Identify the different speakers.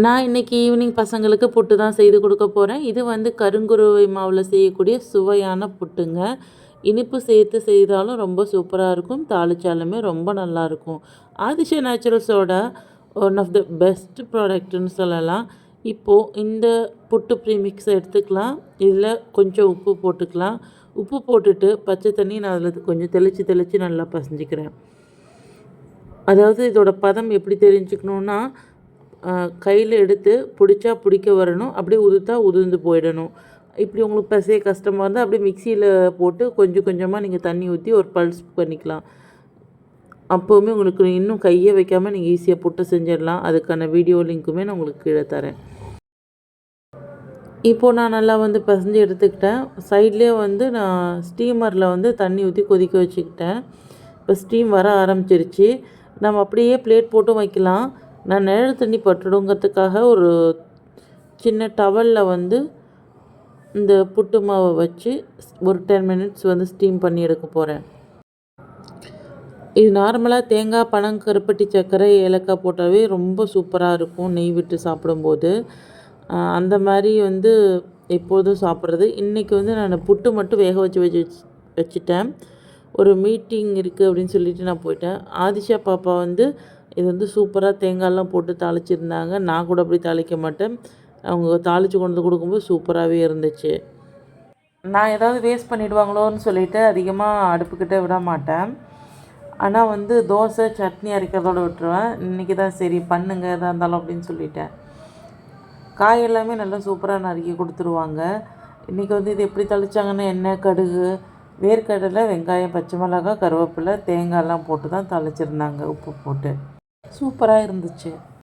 Speaker 1: நான் இன்றைக்கி ஈவினிங் பசங்களுக்கு புட்டு தான் செய்து கொடுக்க போகிறேன் இது வந்து கருங்குருவை மாவில் செய்யக்கூடிய சுவையான புட்டுங்க. இனிப்பு சேர்த்து செய்தாலும் ரொம்ப சூப்பராக இருக்கும். தாளிச்சாலுமே ரொம்ப நல்லாயிருக்கும் ஆதிஷா நேச்சுரல்ஸோட ஒன் ஆஃப் த பெஸ்ட் ப்ராடக்ட்னு சொல்லலாம். இப்போது இந்த புட்டு ப்ரீமிக்ஸை எடுத்துக்கலாம். இதில் கொஞ்சம் உப்பு போட்டுக்கலாம். உப்பு போட்டுட்டு பச்சை தண்ணி நான் அதில் கொஞ்சம் தெளித்து தெளித்து நல்லா பசஞ்சிக்கிறேன். அதாவது இதோட பதம் எப்படி தெரிஞ்சுக்கணுன்னா கையில் எடுத்து பிடிச்சா பிடிக்க வரணும் அப்படியே உதுத்தா உதிர்ந்து போயிடணும். இப்படி உங்களுக்கு பசைய கஷ்டமாக இருந்தால் அப்படியே மிக்சியில் போட்டு கொஞ்சம் கொஞ்சமாக நீங்கள் தண்ணி ஊற்றி ஒரு பல்ஸ் பண்ணிக்கலாம். அப்போவுமே உங்களுக்கு இன்னும் கையை வைக்காமல் நீங்கள் ஈஸியாக புட்டு செஞ்சிடலாம். அதுக்கான வீடியோ லிங்க்குமே நான் உங்களுக்கு கீழே தரேன். இப்போது நான் நல்லா வந்து பசஞ்சு எடுத்துக்கிட்டேன். சைட்லேயே வந்து நான் ஸ்டீமரில் வந்து தண்ணி ஊற்றி கொதிக்க வச்சுக்கிட்டேன். இப்போ ஸ்டீம் வர ஆரம்பிச்சிருச்சு. நம்ம அப்படியே பிளேட் போட்டும் வைக்கலாம். நான் நிழல் தண்ணி பட்டுடுங்கிறதுக்காக ஒரு சின்ன டவலில் வந்து இந்த புட்டு மாவை வச்சு ஒரு டென் மினிட்ஸ் வந்து ஸ்டீம் பண்ணி எடுக்க போகிறேன் இது நார்மலாக தேங்காய் பழம் கருப்பட்டி சர்க்கரை ஏலக்காய் போட்டாவே ரொம்ப சூப்பராக இருக்கும் நெய் விட்டு சாப்பிடும்போது. அந்த மாதிரி வந்து எப்போதும் சாப்பிட்றது. இன்றைக்கி வந்து நான் புட்டு மட்டும் வேக வச்சு வச்சு வச்சுட்டேன். ஒரு மீட்டிங் இருக்குது அப்படின்னு சொல்லிட்டு நான் போயிட்டேன். ஆதிஷா பாப்பா வந்து இது வந்து சூப்பராக தேங்காயெல்லாம் போட்டு தாளிச்சிருந்தாங்க. நான் கூட அப்படி தாளிக்க மாட்டேன். அவங்க தாளித்து கொண்டு வந்து கொடுக்கும்போது சூப்பராகவே இருந்துச்சு. நான் ஏதாவது வேஸ்ட் பண்ணிவிடுவாங்களோன்னு சொல்லிட்டு அதிகமாக அடுப்புக்கிட்ட விட மாட்டேன். ஆனால் வந்து தோசை சட்னி அரைக்கிறதோட விட்டுருவேன். இன்றைக்கி தான் சரி பண்ணுங்க எதாக இருந்தாலும் அப்படின்னு சொல்லிட்டேன். காய் எல்லாமே நல்லா சூப்பராக நறுக்கி கொடுத்துருவாங்க. இன்றைக்கி வந்து இது எப்படி தளிச்சாங்கன்னா எண்ணெய் கடுகு வேர்க்கடலை வெங்காயம் பச்சை மிளகாய் கருவேப்பிலை தேங்காயெல்லாம் போட்டு தான் தாளிச்சிருந்தாங்க. உப்பு போட்டு. சூப்பராக இருந்துச்சு.